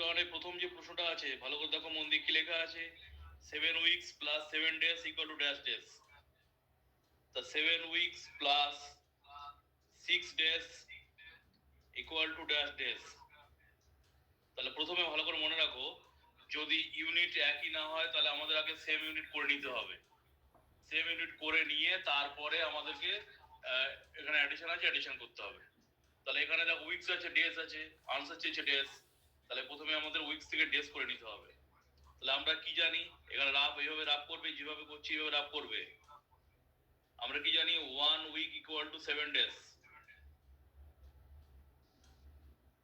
ওয়ানের প্রথম যে প্রশ্নটা আছে, ভালো করে দেখো মন দিয়ে কি লেখা আছে? Seven weeks plus seven days equal to dash days তা seven weeks plus six days equal to dash days তাহলে প্রথমে ভালো করে মনে রাখো, যদি ইউনিট একই না হয়, তাহলে আমাদের আগে সেম ইউনিট করে নিতে হবে। সেম ইউনিট করে নিয়ে তারপরে আমাদেরকে এখানে অ্যাডিশন আছে অ্যাডিশন করতে হবে। তাহলে এখানে দেখো উইকস আছে ডেজ আছে আনসার চেয়েছে ডেজ তাহলে প্রথমে আমাদের উইকস থেকে ডেজ করে নিতে হবে। তাহলে আমরা কি জানি? এখানে রাফ এইভাবে রাফ করবে, যেভাবে করছি এইভাবে রাফ করবে। আমরা কি জানি? One week equal to seven days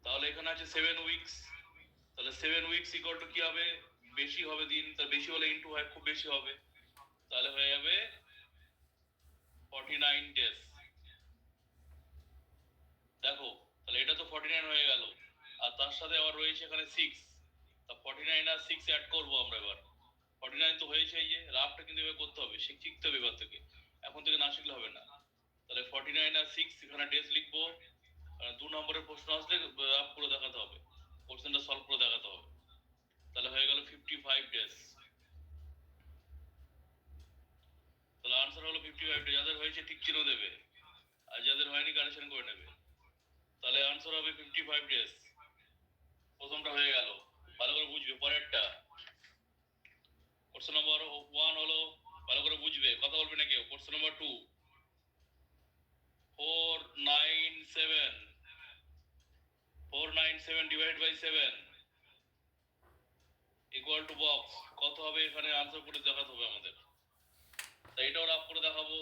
তাহলে এখানে আছে সেভেন উইকস তাহলে সেভেন উইকস ইকুয়াল টু কি হবে? বেশি হবে দিন। তার বেশি হলে ইনটু হয়, খুব বেশি হবে। তাহলে হয়ে যাবে ফর্টি নাইন ডেজ দেখো, তাহলে এটা তো ফর্টি নাইন হয়ে গেল। আর তার সাথে আবার রয়েছে এখানে সিক্স তা ফর্টি নাইন আর সিক্স অ্যাড করব আমরা এবার। ফর্টি নাইন তো হয়েছে যে, রাফটা কিন্তু এবার করতে হবে। শিখ শিখতে হবে এবার থেকে। এখন থেকে না শিখলে হবে না। তাহলে ফর্টি নাইন আর সিক্স এখানে ডেজ লিখব। দু নম্বরের প্রশ্ন আসলে রাফ করে দেখাতে হবে। কোশ্চেনটা সলভ করে দেখাতে হবে। তাহলে হয়ে গেল ফিফটি ফাইভ ডেজ তাহলে আনসার হলো ফিফটি ফাইভ ডেজ যাদের হয়েছে ঠিক চিহ্ন দেবে। আর যাদের হয়নি কারেকশন করে নেবে। তাহলে আনসার হবে ফিফটি ফাইভ ডেজ প্রথমটা হয়ে গেল। ভালো করে বুঝবে, পরেরটা। কোশ্চেন নম্বর ওয়ান হলো, ভালো করে বুঝবে, কথা বলবে না কেউ। Question number two four nine seven four nine seven divide by seven equal to box কত হবে এখানে? আনসার করে দেখাতে হবে আমাদের। তাই এটাও রাফ করে দেখাবো।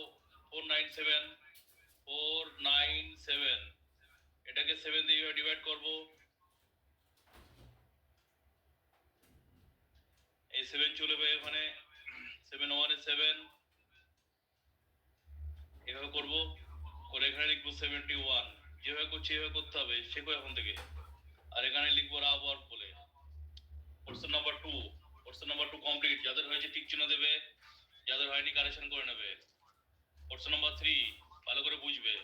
Four nine seven four nine seven এটাকে সেভেন দিয়ে ডিভাইড করব। এই সেভেন চলে যাবে এখানে সেভেন ওয়ানে সেভেন এভাবে করব। করে এখানে লিখব সেভেন্টি ওয়ান যেভাবে করছি এভাবে করতে হবে। শেখো এখন থেকে। আর এখানে লিখব রাব ওয়ার্ক বলে। Question number two question number two complete যাদের হয়েছে ঠিক চিহ্ন দেবে। যাদের হয়নি কারেকশন করে নেবে। কোশ্চেন নাম্বার থ্রি ভালো করে বুঝবে।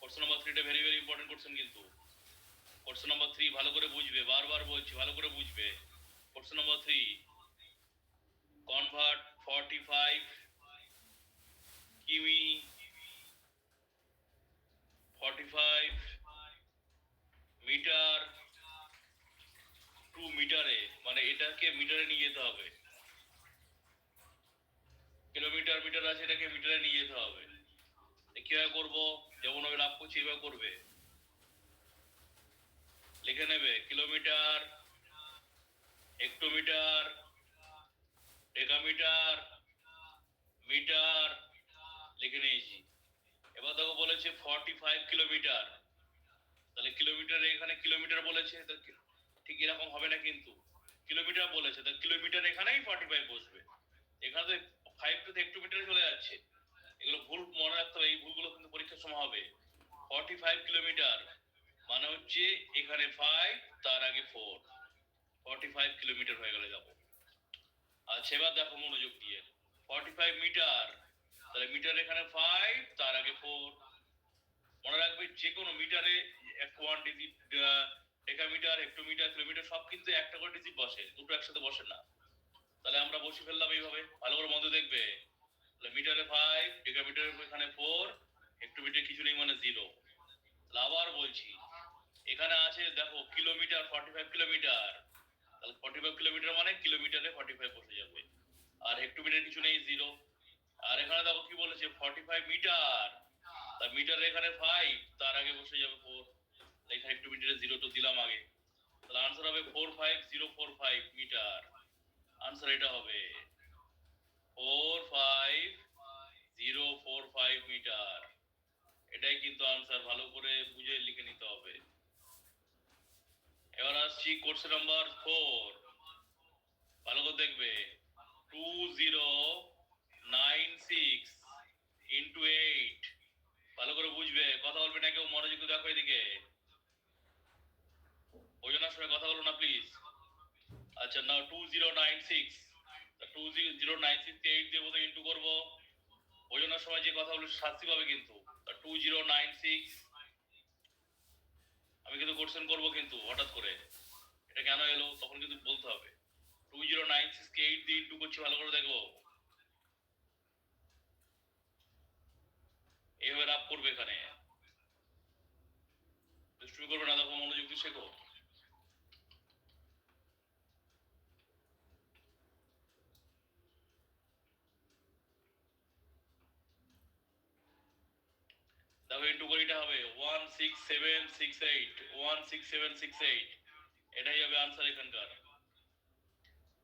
কোশ্চেন নাম্বার থ্রিটা ভেরি ভেরি ইম্পর্টেন্ট কোশ্চেন কিন্তু। কোশ্চেন নাম্বার থ্রি ভালো করে বুঝবে। বারবার বলছি, ভালো করে বুঝবে। Question number three convert forty five km forty five metre to মিটারে মানে এটাকে মিটারে নিয়ে যেতে হবে। কিলোমিটার মিটার আছে, এটাকে মিটারে নিয়ে যেতে হবে। কীভাবে করব? যেমন আমি রাখ করছি, এভাবে করবে। লিখে নেবে, কিলোমিটার হেক্টোমিটার ডেকামিটার মিটার লিখে নিয়েছি। এবার দেখো বলেছে ফর্টি ফাইভ কিলোমিটার তাহলে কিলোমিটার এখানে কিলোমিটার বলেছে ঠিক এরকম হবে না কিন্তু। কিলোমিটার বলেছে, তো কিলোমিটার এখানেই ফর্টি ফাইভ বসবে। এখানে তো ফাইভ টু হেক্টোমিটারে চলে যাচ্ছে। এগুলো ভুল, মনে রাখতে হবে, এই ভুলগুলো কিন্তু পরীক্ষার সময় হবে। ফর্টি ফাইভ কিলোমিটার মানে হচ্ছে এখানে ফাইভ তার আগে ফোর ফর্টি ফাইভ কিলোমিটার হয়ে গেলে যাব। আচ্ছা এবার দেখো মনোযোগ দিয়ে। ফর্টি ফাইভ মিটার তাহলে মিটার এখানে ফাইভ তার আগে ফোর মনে রাখবে যে কোনো মিটারে এক one digit decametre hectometre kilometre সব কিন্তু একটা করে ডিজিট বসে। দুটো একসাথে বসে না। তাহলে আমরা বসে ফেললাম এইভাবে। ভালো করে মধ্যে দেখবে। তাহলে মিটারে ফাইভ ডেকামিটারে এখানে ফোর হেক্টোমিটার কিছু নেই মানে জিরো তাহলে আবার বলছি। এখানে আছে, দেখো kilometre forty five kilometre forty five kilometre মানে কিলোমিটারে ফর্টি ফাইভ বসে যাবে। আর হেক্টোমিটার কিছু নেই জিরো আর এখানে দেখো কি বলেছে ফর্টি ফাইভ মিটার তা মিটার এখানে ফাইভ তার আগে বসে যাবে ফোর এখানে হেক্টোমিটারে জিরো তো দিলাম আগে। তাহলে আনসার হবে four five zero four five metre answer এটা হবে four five zero four five metre এটাই কিন্তু আনসার ভালো করে বুঝে লিখে নিতে হবে। এবার আসছি কোর্স নাম্বার ফোর ভালো করে দেখবে। Two zero nine six into eight ভালো করে বুঝবে। কথা বলবে না কেউ, মনোযোগ দেখো এদিকে। বোঝানোর সময় কথা বলো না প্লিজ আচ্ছা নাও two zero nine six two zero nine six eight দিয়ে বোধহয় ইন্টু করব। বোঝানোর সময় যে কথা বলবে শাস্তি পাবে কিন্তু। টু জিরো নাইন সিক্স আমি কিন্তু কোশ্চেন করব কিন্তু, হঠাৎ করে। এটা কেন এলো? তখন কিন্তু বলতে হবে। টু জিরো নাইন সিক্স কে এইট দিয়ে ইন্টু করছি, ভালো করে দেখো। এইভাবে রাপ করবে এখানে। দুষ্টুমি করবে না, দেখো মনোযোগ শেখো। দেখো ইন্টু করে এটা হবে one six seven six eight one six seven six eight এটাই হবে আনসার এখানকার।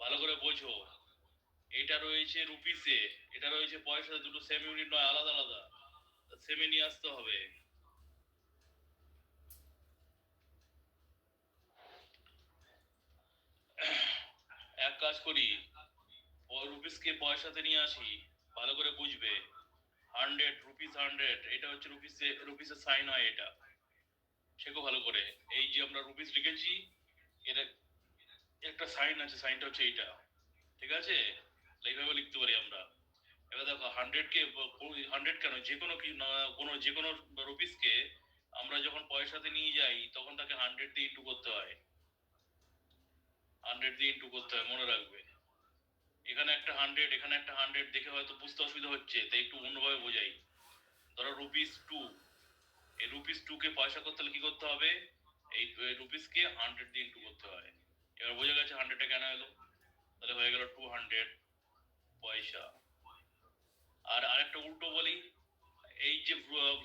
ভালো করে বোঝো। এটা রয়েছে রুপিসে, এটা রয়েছে পয়সাতে দুটো সেম ইউনিট নয়, আলাদা আলাদা। সেমে নিয়ে আসতে হবে। এক কাজ করি রুপিসকে পয়সাতে নিয়ে আসি, ভালো করে বুঝবে। হান্ড্রেড রুপিস হান্ড্রেড এটা হচ্ছে রুপিসে রুপিসের সাইন হয় এটা। শেখো ভালো করে। এই যে আমরা রুপিস লিখেছি, এটা একটা সাইন আছে সাইনটা হচ্ছে এইটা। ঠিক আছে? এইভাবে লিখতে পারি আমরা। এবার দেখো হান্ড্রেডকে হান্ড্রেড কেন? যে কোনো কি কোনো, যে কোনো রুপিসকে আমরা যখন পয়সাতে নিয়ে যাই, তখন তাকে হান্ড্রেড দিয়ে ইন্টু করতে হয়। হান্ড্রেড দিয়ে ইন্টু করতে হয়, মনে রাখবে। এখানে একটা হান্ড্রেড এখানে একটা হান্ড্রেড দেখে হয়তো বুঝতে অসুবিধা হচ্ছে তাই একটু অন্যভাবে বোঝাই। ধরো রুপিস টু এই রুপিস টু কে পয়সা করতে হলে কি করতে হবে? এই রুপিস কে হান্ড্রেড দিয়ে ইন্টু করতে হয়। এবার বোঝা গেছে হান্ড্রেডটা কেন এলো? তাহলে হয়ে গেল টু হান্ড্রেড পয়সা। আর আরেকটা উল্টো বলি, এই যে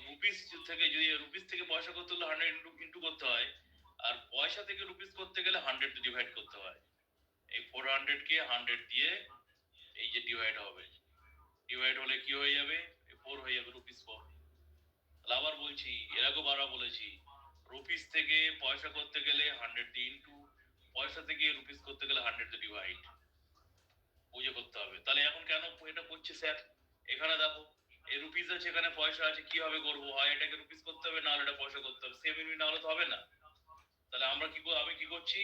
রুপিস থেকে যদি রুপিস থেকে পয়সা করতে হলে হান্ড্রেড ইন্টু ইন্টু করতে হয়, আর পয়সা থেকে রুপিস করতে গেলে হান্ড্রেড ডিভাইড করতে হয়। এই ফোর হান্ড্রেড কে হান্ড্রেড দিয়ে এই যে ডিভাইড হবে ডিভাইড হলে কি হয়ে যাবে? ফোর হয়ে যাবে রুপিস ফোর আবার বলছি, এর আগেও বারবার বলেছি রুপিস থেকে পয়সা করতে গেলে হান্ড্রেড দিয়ে ইন্টু পয়সা থেকে রুপিস করতে গেলে হান্ড্রেড ডিভাইড বুঝে করতে হবে। তাহলে এখন কেন এটা করছে স্যার এখানে দেখো এই রুপিস আছে, এখানে পয়সা আছে, কীভাবে করব? হয় এটাকে রুপিস করতে হবে না হলে এটা পয়সা করতে হবে। সেম ইউনিট না হলে তো হবে না। তাহলে আমরা কি আমি কি করছি?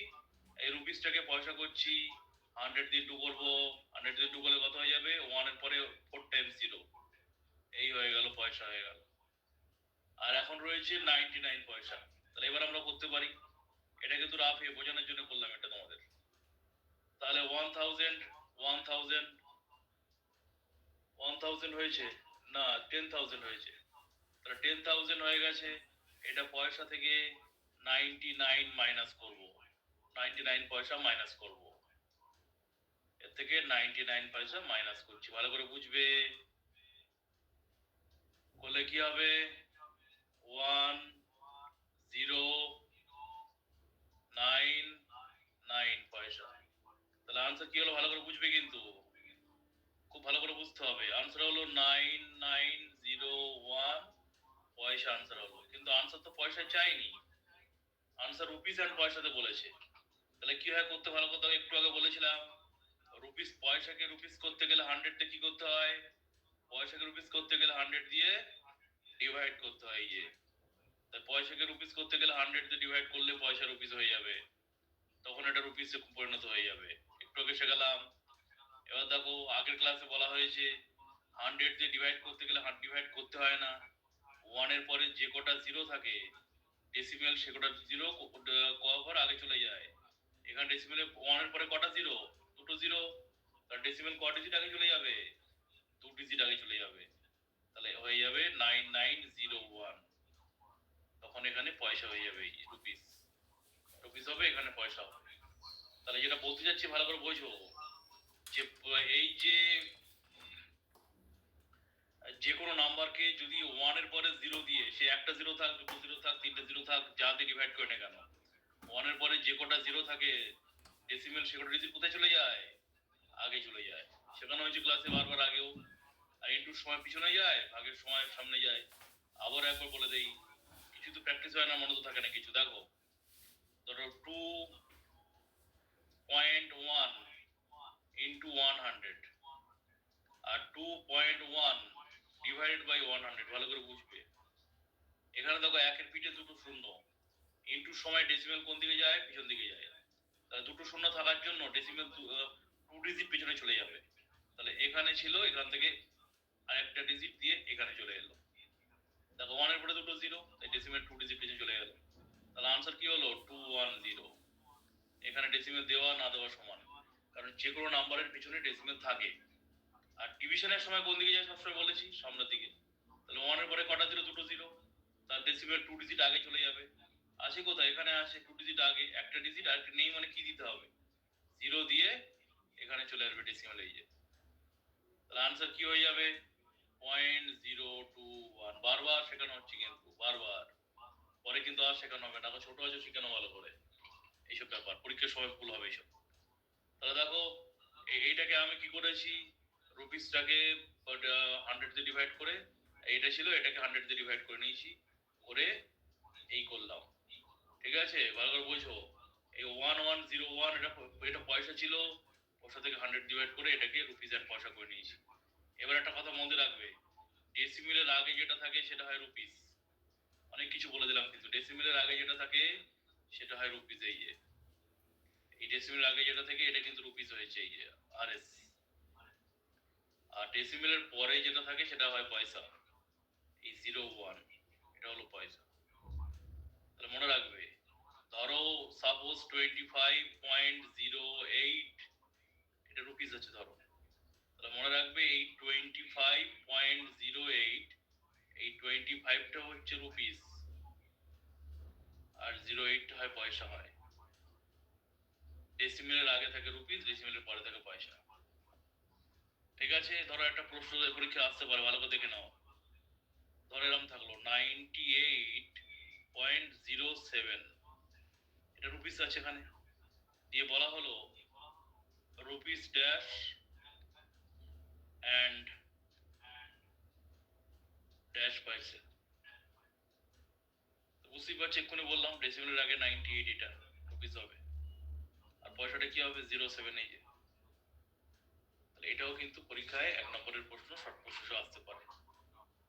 এই রুপিসটাকে পয়সা করছি হান্ড্রেড দিয়ে টু করব। হান্ড্রেড দিয়ে টু করলে কত হয়ে যাবে? ওয়ানের পরে ফোর টাইমস জিরো এই হয়ে গেল, পয়সা হয়ে গেল। আর এখন রয়েছে নাইনটি নাইন পয়সা। তাহলে এবার আমরা করতে পারি। এটা কিন্তু রাফ বোঝানোর জন্য বললাম এটা তোমাদের। তাহলে one thousand one thousand one thousand হয়েছে? না টেন থাউজেন্ড হয়েছে। তাহলে টেন থাউজেন্ড হয়ে গেছে, এটা পয়সা থেকে নাইনটি নাইন মাইনাস করব। নাইনটি নাইন পয়সা মাইনাস করব। এর থেকে নাইনটি নাইন পয়সা মাইনাস করছি। ভালো করে বুঝবে? করলে কি হবে? ওয়ান জিরো নাইন নাইন পয়সা। তাহলে আনসার কি হলো? ভালো করে বুঝবে কিন্তু। খুব ভালো করে বুঝতে হবে। আনসার হলো নাইন নাইন জিরো ওয়ান পয়সা আনসার হলো। কিন্তু আনসার তো পয়সা চাইনি। আনসার রুপিস অ্যান্ড পয়সাতে বলেছে। তাহলে কি হয় করতে? ভালো করতে হবে। একটু আগে বলেছিলাম। রুপিস পয়সাকে রুপিস করতে গেলে হান্ড্রেড দিয়ে কি করতে হয়? পয়সাকে রুপিস করতে গেলে হান্ড্রেড দিয়ে ডিভাইড করতে হয় এই যে। পয়সাকে রুপিস করতে গেলে হান্ড্রেড দিয়ে ডিভাইড করলে পয়সা রুপিস হয়ে যাবে। তখন এটা রুপিসে পরিণত হয়ে যাবে। একটু আগে শেখালাম। এবার দেখো, আগের ক্লাসে বলা হয়েছে হান্ড্রেড দিয়ে ডিভাইড করতে গেলে ডিভাইড করতে হয় না। ওয়ানের পরে যে কটা জিরো থাকে ডেসিমেল সে কটা জিরো কভার আগে চলে যায়। এখানে ডেসিমেলে ওয়ানের পরে কটা জিরো দুটো জিরো তার ডেসিমেল ক ডিজিট আগে চলে যাবে? দু ডিজিট আগে চলে যাবে। তাহলে হয়ে যাবে নাইন নাইন জিরো ওয়ান তখন এখানে পয়সা হয়ে যাবে রুপিস রুপিস হবে, এখানে পয়সা হবে। তাহলে যেটা বলতে যাচ্ছি ভালো করে বোঝো, যে এই যে যে কোনো নাম্বারকে যদি ওয়ানের পরে জিরো দিয়ে, সে একটা জিরো থাক, দুটো জিরো থাক, তিনটে জিরো থাক যা দিয়ে ডিভাইড করে না কেন? ওয়ানের পরে যে কটা জিরো থাকে ডেসিমেল সে কটা ডিজিট কোথায় চলে যায়? আগে চলে যায়। সেখানে হয়েছে ক্লাসে বারবার আগেও। আর ইন্টুর সময় পিছনে যায়, ভাগের সময় সামনে যায়। আবার একবার বলে দেই কিছু প্র্যাকটিস হয় না, মনে তো থাকে না কিছু। দেখো, ধরো two point one into one hundred R two point one divided by one hundred ভালো করে বুঝবে। এখানে দেখো একের পিঠে দুটো শূন্য। ইন্টু সময় ডেসিমেল কোন দিকে যায়? পিছন দিকে যায়। তাহলে দুটো শূন্য থাকার জন্য ডেসিমেল টু ডিজিট পিছনে চলে যাবে। তাহলে এখানে ছিল, এখান থেকে আরেকটা ডিজিট দিয়ে এখানে চলে এলো। দেখো ওয়ানের পরে দুটো জিরো তাই ডেসিমেল টু ডিজিট পিছনে চলে গেল। তাহলে আনসার কি হলো? টু ওয়ান জিরো এখানে ডেসিমেল দেওয়া না দেওয়া সমান। কারণ যে কোনো নাম্বারের পিছনে ডেসিমেল থাকে। আর ডিভিশনের সময় কোন দিকে যায় সবসময় বলেছি? সামনের দিকে। তাহলে ওয়ানের পরে কটা জিরো দুটো জিরো তার ডেসিমেল টু ডিজিট আগে চলে যাবে। আসে কোথায়? এখানে আসে টু ডিজিট আগে। একটা ডিজিট আর একটা নেই মানে কি দিতে হবে? জিরো দিয়ে এখানে চলে আসবে ডেসিমেল এই যে। তাহলে আনসার কি হয়ে যাবে? পয়েন্ট জিরো টু ওয়ান বারবার শেখানো হচ্ছে কিন্তু, বারবার। পরে কিন্তু আর শেখানো হবে না ছোট আছে শেখানো ভালো করে। এইসব ব্যাপার, পরীক্ষার সময় ভুল হবে এইসব। তাহলে দেখো এইটাকে আমি কি করেছি? রুপিসটাকে হান্ড্রেড দিয়ে ডিভাইড করে, এইটা ছিল, এটাকে হান্ড্রেড দিয়ে ডিভাইড করে নিয়েছি। করে এই করলাম। ঠিক আছে? ভালো করে বোঝো। এই ওয়ান ওয়ান জিরো ওয়ান এটা এটা পয়সা ছিল, পয়সা থেকে হান্ড্রেড ডিভাইড করে এটাকে রুপিস অ্যান্ড পয়সা করে নিয়েছি। এবার একটা কথা মনে রাখবে। ডেসিমিলের আগে যেটা থাকে সেটা হয় রুপিস অনেক কিছু বলে দিলাম কিন্তু ডেসিমিলের আগে যেটা থাকে সেটা হয় রুপিস এই যে। এই ডেসিমিলের আগে যেটা থাকে এটা কিন্তু রুপিস হয়েছে এই যে আর এস আর ডেসিমিলের পরে যেটা থাকে সেটা হয় পয়সা। এই জিরো ওয়ান এটা হলো পয়সা। তাহলে মনে রাখবে, ধরো suppose twenty five point zero eight এটা রুপিস হচ্ছে ধরো। তাহলে মনে রাখবে এই twenty five point zero eight এই টোয়েন্টি ফাইভটা হচ্ছে রুপিস আর জিরো এইটটা হয় পয়সা হয়। ডেসিমিলের আগে থাকে রুপিস ডেসিমিলের পরে থাকে পয়সা। ঠিক আছে? ধরো একটা প্রশ্ন পরীক্ষা আসতে পারে, ভালো করে দেখে নাও। ধরো এরকম থাকল ninety eight point zero seven এটা রুপিস আছে এখানে। দিয়ে বলা হলো রুপিস ড্যাশ অ্যান্ড ড্যাশ পাইছে বুঝতেই পারছি এক্ষুনি বললাম ডেসিমেলের আগে নাইনটি এইট এটা রুপিস হবে। আর পয়সাটা কি হবে? জিরো সেভেন এই যে। এটাও কিন্তু পরীক্ষায় এক নম্বরের প্রশ্ন শর্ট প্রশ্ন আসতে পারে।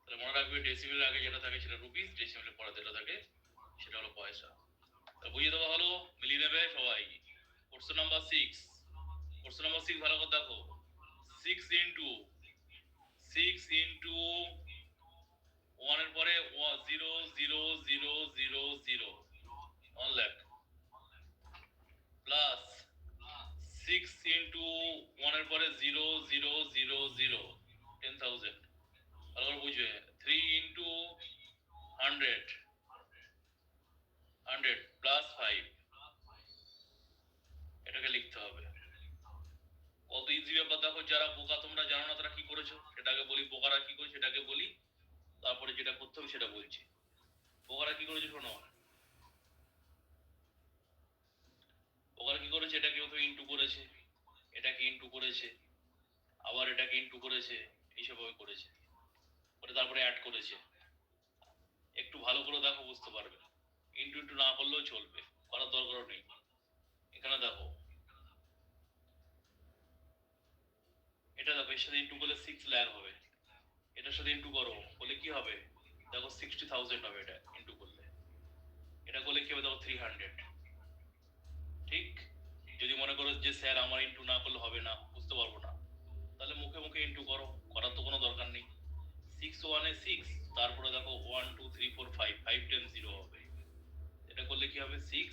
তাহলে মনে রাখবে ডেসিমেলের আগে যেটা থাকে সেটা রুপিস ডেসিমেলের পরে যেটা থাকে সেটা হলো পয়সা। বুঝিয়ে দেওয়া হলো, মিলিয়ে নেবে সবাই। Question number six question number six ভালো করে দেখো। সিক্স ইন্টু সিক্স ইন্টু ওয়ানের পরে zero zero zero zero zero one lakh plus six into ওয়ানের পরে zero zero zero zero ten thousand ভালো করে বুঝবে three into hundred hundred plus five এটাকে লিখতে হবে। কত ইজি ব্যাপার দেখো যারা বোকা, তোমরা জানো না তারা কি করেছ? সেটাকে বলি বোকারা কি করেছে? সেটাকে বলি তারপরে যেটা করতে হবে সেটা বলছি। বোকারা কি করেছে শোনো? বোকারা কি করেছে? এটাকে প্রথমে ইন্টু করেছে। এটাকে ইন্টু করেছে। আবার এটাকে ইন্টু করেছে। এইসব করেছে। পরে তারপরে অ্যাড করেছে। একটু ভালো করে দেখো, বুঝতে পারবে। ইন্টু ইন্টু না করলেও চলবে। করার দরকারও নেই। এখানে দেখো এটা দেখো, এর সাথে ইন্টু করলে সিক্স ল্যাক হবে। এটার সাথে ইন্টু করো বলে কি হবে? দেখো সিক্সটি থাউজেন্ড হবে এটা ইন্টু করলে। এটা করলে কি হবে? দেখো থ্রি হান্ড্রেড ঠিক? যদি মনে করো যে স্যার আমার ইন্টু না করলে হবে না, বুঝতে পারব না। তাহলে মুখে মুখে ইন্টু করো, করার তো কোনো দরকার নেই। সিক্স ওয়ানে সিক্স তারপরে দেখো one two three four five five ten zero হবে। এটা করলে কি হবে? সিক্স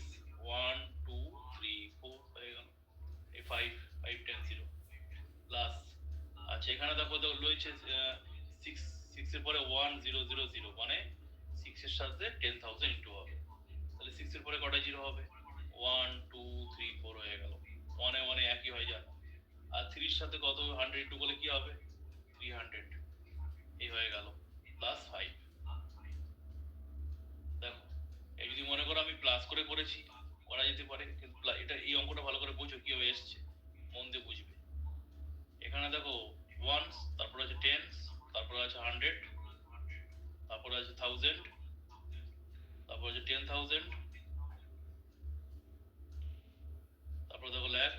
দেখো তো রয়েছে সিক্স সিক্স এর পরে ওয়ান জিরো জিরো জিরো মানে সিক্স এর সাথে টেন থাউজেন্ড ইন্টু হবে। তাহলে সিক্স এর পরে কটা জিরো হবে? ওয়ান টু থ্রি ফোর হয়ে গেল। ওয়ানে ওয়ানে একই হয়ে যায় আর থ্রির সাথে কত? হান্ড্রেড টু করলে কি হবে? থ্রি হান্ড্রেড এই হয়ে গেল। প্লাস ফাইভ দেখো, এই যদি মনে করো আমি প্লাস করে করেছি, করা যেতে পারে, কিন্তু এটা এই অঙ্কটা ভালো করে বুঝো, কীভাবে এসছে। মন দিয়ে বুঝবে। এখানে দেখো ওয়ান্স তারপরে আছে টেন্স তারপরে আছে হান্ড্রেড তারপরে আছে থাউজেন্ড তারপরে আছে টেন থাউজেন্ড তারপরে দেখো ল্যাক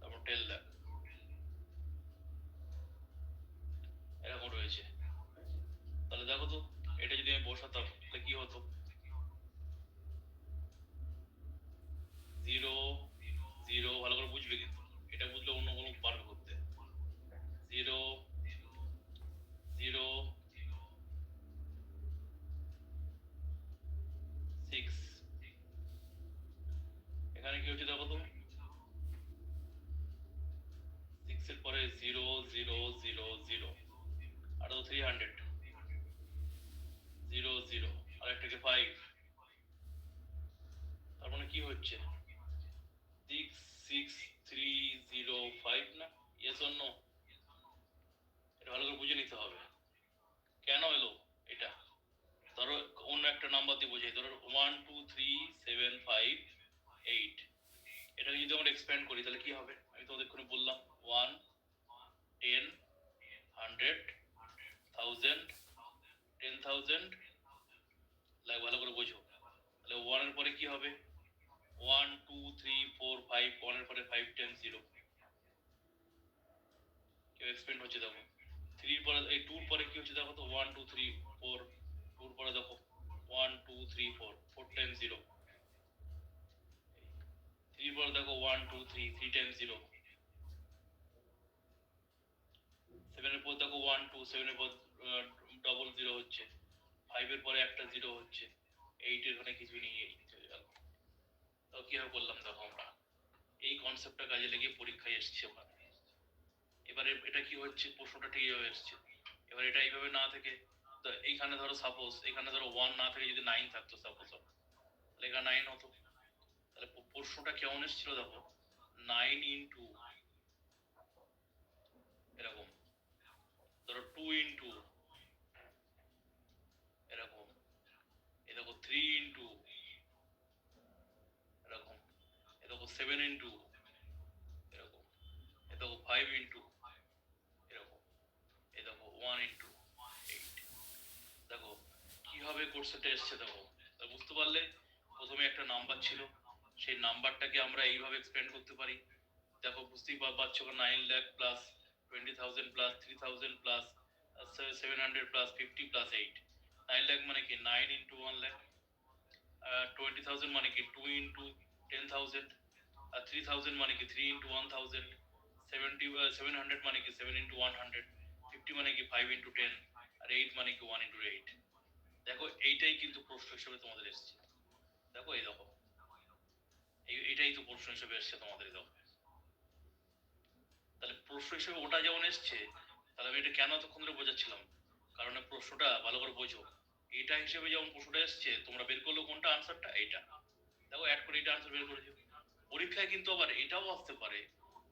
তারপর টেন ল্যাক এরকম রয়েছে কি হচ্ছে দেখো তো সিক্স এর পরে জিরো জিরো জিরো আর তো থ্রি হান্ড্রেড জিরো জিরো আর একটাকে ফাইভ তার মানে কি হচ্ছে? Six six three zero five না? ইয়েস অন্য এটা ভালো করে বুঝে নিতে হবে। কেন এলো এটা? ধরো অন্য একটা নাম্বার দিয়ে বোঝাই। ধরো one two three seven five eight এটাকে যদি আমরা এক্সপ্যান্ড করি, তাহলে কি হবে? আমি তোমাদের বললাম one ten hundred thousand ten thousand লাগে ভালো করে বোঝো তাহলে ওয়ানের পরে কি হবে? One two three four five ওয়ানের পরে ফাইভ টেন জিরো কেউ এক্সপ্যান্ড হচ্ছে দেখো। থ্রির পরে, এই টুর পরে কি হচ্ছে দেখো তো? ওয়ান টু থ্রি ফোর টুর পরে দেখো। One two three four four time zero থ্রির পরে দেখো one two three three time zero সেভেনের পর দেখো ওয়ান টু সেভেনের পর ডবল জিরো হচ্ছে। ফাইভের পরে একটা জিরো হচ্ছে। এইটের ওখানে কিছু নেই এইট তো কীভাবে করলাম দেখো আমরা। এই কনসেপ্টটা কাজে লেগে পরীক্ষায় এসছে ওখানে এবারে এটা কি হচ্ছে? প্রশ্নটা ঠিক এইভাবে এসছে। এবার এটা এইভাবে না থেকে এইখানে ধরো সাপোজ এখানে ধরো ওয়ান না থেকে যদি নাইন থাকতো সাপোজ তাহলে এখানে নাইন হতো। তাহলে প্রশ্নটা কেমন এসেছিল দেখো? নাইন ইন্টু এরকম। ধরো টু ইন্টু এরকম। এ দেখো থ্রি ইন্টু এরকম এ দেখো সেভেন ইন্টু এরকম এ দেখো ফাইভ ইন্টু এরকম এ দেখো ওয়ান ইন্টু এইট দেখো, কীভাবে কোর্সটা এসছে দেখো বুঝতে পারলে প্রথমে একটা নাম্বার ছিল, সেই নাম্বারটাকে আমরা এইভাবে এক্সপ্যান্ড করতে পারি। দেখো, বুঝতেই পারছ nine lakh plus twenty thousand plus three thousand plus seven hundred plus fifty plus eight nine lakh মানে কি? Nine into one lakh twenty thousand মানে কি? Two into ten thousand into one thousand seventy seven hundred মানে কি? Seven into one hundred fifty মানে কি? Five into ten আর eight মানে কি? ওয়ান ইন্টু এইট দেখো, এইটাই কিন্তু প্রশ্ন হিসেবে তোমাদের এসছে। দেখো, এই দেখো। এই- এটাই তো প্রশ্ন হিসেবে এসছে তোমাদের দেখো। তাহলে প্রশ্ন হিসেবে ওটা যেমন এসছে, তাহলে আমি এটা কেন এতক্ষণ ধরে বোঝাচ্ছিলাম? কারণ প্রশ্নটা ভালো করে বোঝো। এটা হিসেবে যেমন প্রশ্নটা এসছে, তোমরা বের করল কোনটা? আনসারটা এইটা। দেখো অ্যাড করে এটা আনসার বের করেছ পরীক্ষায় কিন্তু আবার এটাও আসতে পারে।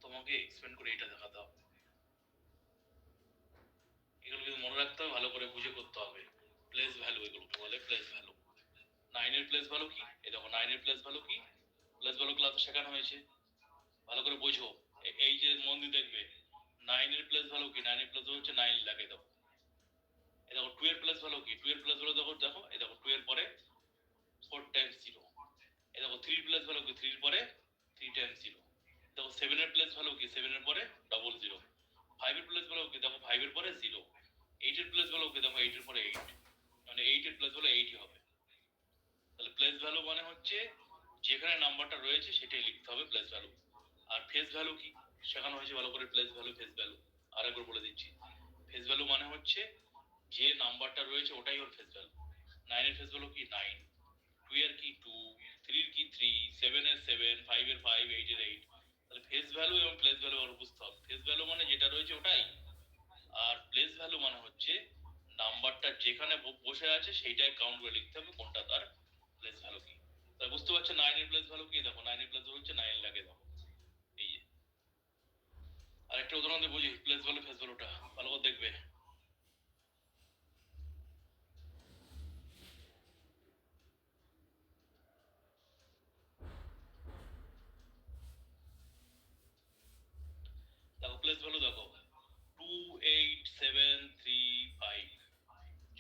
তোমাকে এক্সপ্লেন করে এটা দেখাতে হবে। এগুলো কিন্তু মনে রাখতে হবে, ভালো করে বুঝে করতে হবে। প্লেস ভ্যালু এগুলোকে বলে? প্লেস ভ্যালু নাইনের প্লেস ভ্যালু কি? এই দেখো নাইনের প্লেস ভ্যালু কি? প্লেস ভ্যালু ক্লাসে শেখানো হয়েছে। ভালো করে বোঝো। এই যে মন দিয়ে দেখবে নাইনের প্লেস ভ্যালু কি? নাইনের প্লেস ভ্যালু হচ্ছে নাইন লাগে দেখো। এই দেখো টু এর প্লেস ভ্যালু কি? টু এর প্লেস ভ্যালু দেখো দেখো, এই দেখো টু এর পরে ফোর টাইমস জিরো এই দেখো থ্রি প্লেস ভ্যালু কি? থ্রির পরে থ্রি টাইমস জিরো দেখো সেভেন এর প্লেস ভ্যালু কি? সেভেন এর পরে ডবল জিরো ফাইভ এর প্লেস ভ্যালু কি? দেখো ফাইভ এর পরে জিরো এইট এর প্লেস ভ্যালু কি? দেখো এইট এর পরে এইট মানে এইট এর প্লেস ভ্যালু এইটই হবে। তাহলে প্লেস ভ্যালু মানে হচ্ছে যেখানে নাম্বারটা রয়েছে সেটাই লিখতে হবে প্লেস ভ্যালু আর ফেস ভ্যালু কি? শেখানো হয়েছে ভালো করে প্লেস ভ্যালু ফেস ভ্যালু আরেকবার বলে দিচ্ছি। ফেস ভ্যালু মানে হচ্ছে যে নাম্বারটা রয়েছে ওটাই ওর ফেস ভ্যালু নাইনের ফেস ভ্যালু কি? নাইন টু এর কি? টু থ্রির কি থ্রি সেভেন এর সেভেন ফাইভ এর ফাইভ এইট এর এইট তাহলে ফেস ভ্যালু এবং প্লেস ভ্যালু ওর বুঝতে হবে ফেস ভ্যালু মানে যেটা রয়েছে ওটাই। আর প্লেস ভ্যালু মানে হচ্ছে নাম্বারটা যেখানে বসে আছে সেইটাই কাউন্ট করে লিখতে হবে কোনটা তার প্লেস ভ্যালু কি। তাহলে বুঝতে পারছ নাইনের প্লেস ভ্যালু কি? দেখো নাইনের প্লেস ভ্যালু হচ্ছে নাইন লাগে দেখো এই যে। আরেকটা উদাহরণ দিয়ে বুঝি প্লেস ভ্যালু ফেস ভ্যালুটা ভালো করে দেখবে দেখো প্লেস ভ্যালু দেখো two eight seven three five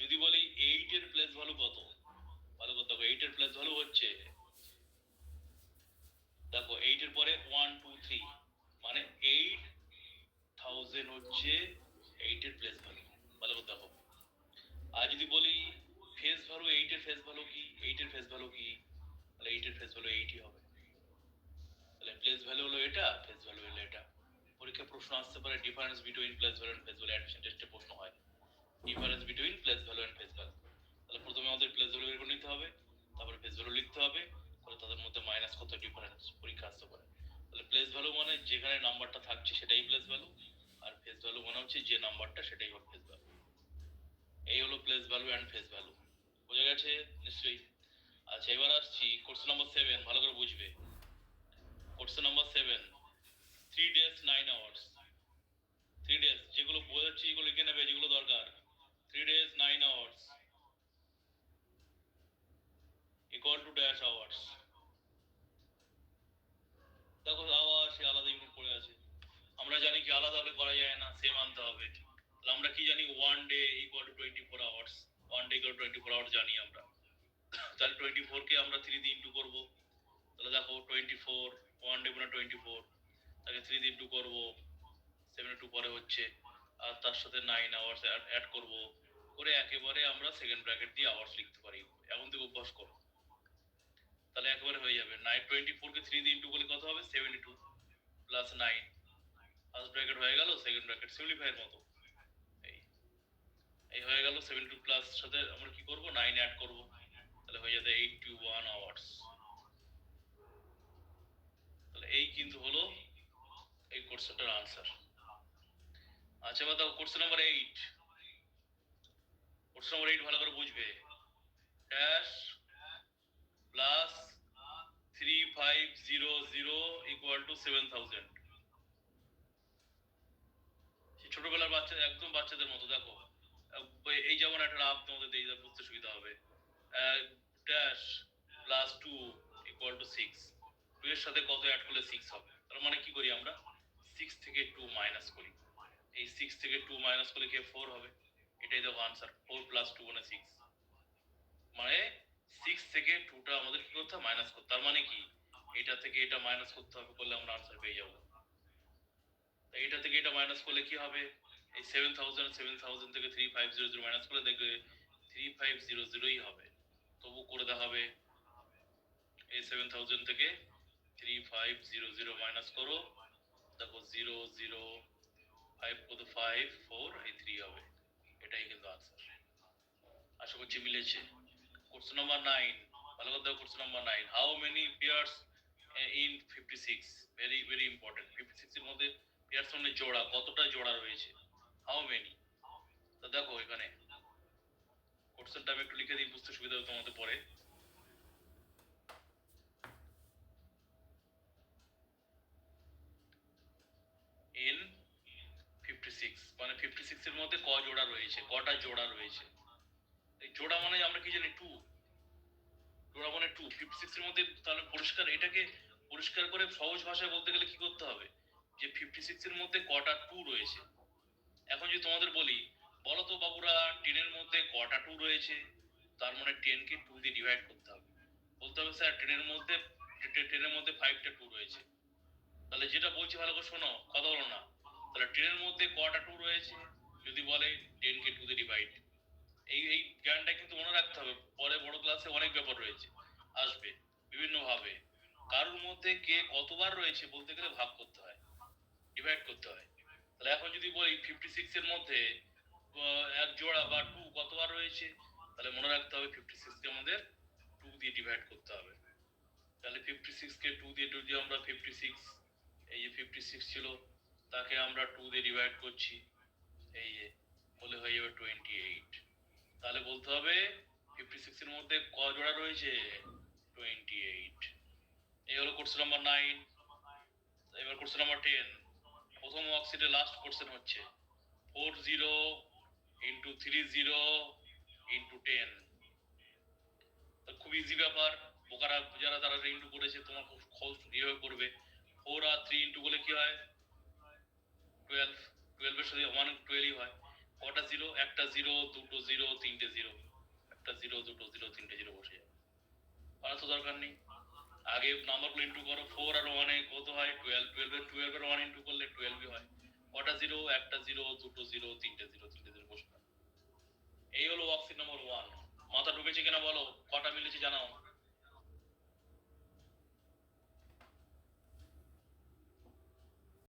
যদি বলি এইট এর প্লেস ভ্যালু কত ভালো করে দেখো এইট এর প্লেস ভ্যালু হচ্ছে দেখো এইট এর পরে ওয়ান টু থ্রি মানে এইট থাউজেন্ড হচ্ছে এইট এর প্লেস ভ্যালু ভালো করে দেখো। আর যদি বলি ফেস ভ্যালু এইট এর ফেস ভ্যালু কি? এইট এর ফেস ভ্যালু কি? তাহলে এইট এর ফেস ভ্যালু এইটই হবে। তাহলে প্লেস ভ্যালু হলো এটা ফেস ভ্যালু হলো এটা। পরীক্ষা প্রশ্ন আসতে পারে difference between place value and face value admission টেস্টে প্রশ্ন হয়। Difference between place value and face value তাহলে প্রথমে আমাদের প্লেস ভ্যালু বের করে নিতে হবে। তারপরে ফেস ভ্যালু লিখতে হবে, তাহলে তাদের মধ্যে মাইনাস কত ডিফারেন্স পরীক্ষা আসতে পারে। তাহলে প্লেস ভ্যালু মানে যেখানে নাম্বারটা থাকছে সেটাই প্লেস ভ্যালু আর ফেস ভ্যালু মানে হচ্ছে যে নাম্বারটা সেটাই হবে ফেস ভ্যালু এই হলো place value and face value বোঝা গেছে? নিশ্চয়ই। আচ্ছা এবার আসছি কোশ্চেন নাম্বার সেভেন ভালো করে বুঝবে। Question number seven three days nine hours three days যেগুলো বোঝাচ্ছি, এগুলো লিখে নেবে, যেগুলো দরকার। Three days nine hours equal to dash hours দেখো, আবার সে আলাদা ইউনিট পড়ে আছে। আমরা জানি কি আলাদা হলে করা যায় না সেম আনতে হবে। তাহলে আমরা কি জানি? One day equal to twenty four hours one day equal twenty four hours জানি আমরা। তাহলে টোয়েন্টি ফোরকে আমরা থ্রি দিয়ে ইন্টু করব। তাহলে দেখো টোয়েন্টি ফোর ওয়ান ডে মানে টোয়েন্টি ফোর তাকে থ্রি দিয়ে ইন্টু করব। সেভেন টু পরে হচ্ছে। আর তার সাথে নাইন আওয়ার্স অ্যাড করব। করে একেবারে আমরা সেকেন্ড ব্র্যাকেট দিয়ে আওয়ার্স লিখতে পারি। এখন থেকে অভ্যাস করো। তাহলে একেবারে হয়ে যাবে। নাইন টোয়েন্টি ফোরকে থ্রি দিয়ে ইন্টু করলে কত হবে? Seventy two plus nine first bracket হয়ে গেল সেকেন্ড ব্র্যাকেট সেভেন্টি ফাইভের মতো। এই এই হয়ে গেল সেভেন্টি টু প্লাস সাথে আমরা কি করব? নাইন অ্যাড করব। তাহলে হয়ে যাবে এইটটি ওয়ান আওয়ার্স তাহলে এই কিন্তু হলো এই কোর্সটার আনসার আচ্ছা এবার দেখো course number eight course number eight ভালো করে বুঝবে। Dash plus three five zero zero equal to seven thousand ছোটবেলার বাচ্চা একদম বাচ্চাদের মতো, দেখো। এই যেমন একটা রাফ তোমাদের দিয়ে বুঝতে সুবিধা হবে। Dash plus two equal to six two এর সাথে কত অ্যাড করলে সিক্স হবে? তার মানে কি করি আমরা? সিক্স থেকে টু মাইনাস করি। এই সিক্স থেকে টু মাইনাস করলে কি ফোর হবে? এটাই দেখো আনসার ফোর প্লাস টু মানে সিক্স মানে সিক্স থেকে টুটা আমাদের কি করতে হবে মাইনাস করতে তার মানে কি? এটা থেকে এটা মাইনাস করতে হবে করলে আমরা আনসার পেয়ে যাব। এটা থেকে এটা মাইনাস করলে কি হবে? এই সেভেন থাউজেন্ড সেভেন থাউজেন্ড থেকে three five zero zero minus করলে দেখবে থ্রি ফাইভ জিরো জিরোই হবে। তবু করে দেখাবে। এই সেভেন থাউজেন্ড থেকে three five zero zero minus করো। দেখো জিরো জিরো ফাইভ কত? ফাইভ ফোর এই থ্রি হবে। এটাই কিন্তু আনসার আশা করছি মিলেছে। কোর্স নাম্বার নাইন ভালো কথা course number nine how many pairs in fifty six very very important fifty six এর মধ্যে পেয়ার্স মানে জোড়া, কতটা জোড়া রয়েছে? হাউ মেনি তো দেখো এখানে। কোর্সেনটা আমি একটু লিখে দিই, বুঝতে সুবিধা হবে তোমাদের পরে। ফিফটি সিক্স মানে ফিফটি সিক্স এর মধ্যে ক জোড়া রয়েছে, কটা জোড়া রয়েছে? এই জোড়া মানে আমরা কি জানি? টু মানে টু ফিফটি সিক্স এর মধ্যে তাহলে পরিষ্কার, এটাকে পরিষ্কার করে সহজ ভাষায় বলতে গেলে কি করতে হবে? যে ফিফটি সিক্স এর মধ্যে কটা টু রয়েছে। এখন যদি তোমাদের বলি বলো তো বাবুরা টেনের মধ্যে কটা টু রয়েছে, তার মানে টেন কে টু দিয়ে ডিভাইড করতে হবে। বলতে হবে, স্যার টেনের মধ্যে টেনের মধ্যে ফাইভটা টু রয়েছে। তাহলে যেটা বলছি ভালো করে শোনো, কথা বলো না। তাহলে টেনের মধ্যে কটা টু রয়েছে? যদি বলে টেন কে টু দিয়ে ডিভাইড এই এই জ্ঞানটা কিন্তু মনে রাখতে হবে। পরে বড় ক্লাসে অনেক ব্যাপার রয়েছে। আসবে বিভিন্ন ভাবে কারোর মধ্যে কে কতবার রয়েছে বলতে গেলে ভাগ করতে হয় ডিভাইড করতে হয়। তাহলে এখন যদি বলি ফিফটি সিক্স এর মধ্যে এক জোড়া বা টু কতবার রয়েছে, তাহলে মনে রাখতে হবে ফিফটি সিক্স কে আমাদের টু দিয়ে ডিভাইড করতে হবে। তাহলে ফিফটি সিক্স কে টু দিয়ে যদি আমরা ফিফটি সিক্স এই যে ফিফটি সিক্স ছিল, তাকে আমরা টু দিয়ে ডিভাইড করছি। এই যে, বলে হয়ে যাবে টোয়েন্টি এইট তাহলে বলতে হবে ফিফটি সিক্স এর মধ্যে ক জোড়া রয়েছে? টোয়েন্টি এইট এই হলো কোর্স নাম্বার নাইন এবার কোর্স নাম্বার টেন প্রথম ওয়ার্কশিটে লাস্ট কোশ্চেন হচ্ছে four zero into three zero into ten খুব ইজি ব্যাপার। বোকারা যারা তারা ইন্টু করেছে, তোমার খুব সহজ ইয়েভাবে করবে। ফোর আর থ্রি ইন্টু করলে কি হয়? টুয়েলভ টুয়েলভের সাথে ওয়ান টুয়েলভই হয়। কটা জিরো? একটা জিরো, দুটো জিরো, তিনটে জিরো। একটা জিরো, দুটো জিরো, তিনটে জিরো বসে যাবে। আর তো দরকার নেই। আগে নাম্বারগুলো ইন্টু করো। ফোর আর ওয়ানে কত হয়? টুয়েলভ টুয়েলভের টুয়েলভের ওয়ান ইন্টু করলে টুয়েলভই হয়। কটা জিরো? একটা জিরো, দুটো জিরো, তিনটে জিরো তিনটে জিরো বসে। এই হলো ওয়ার্কশিট নাম্বার ওয়ান মাথা ঢুকেছে কিনা বলো? কটা মিলেছে জানাও।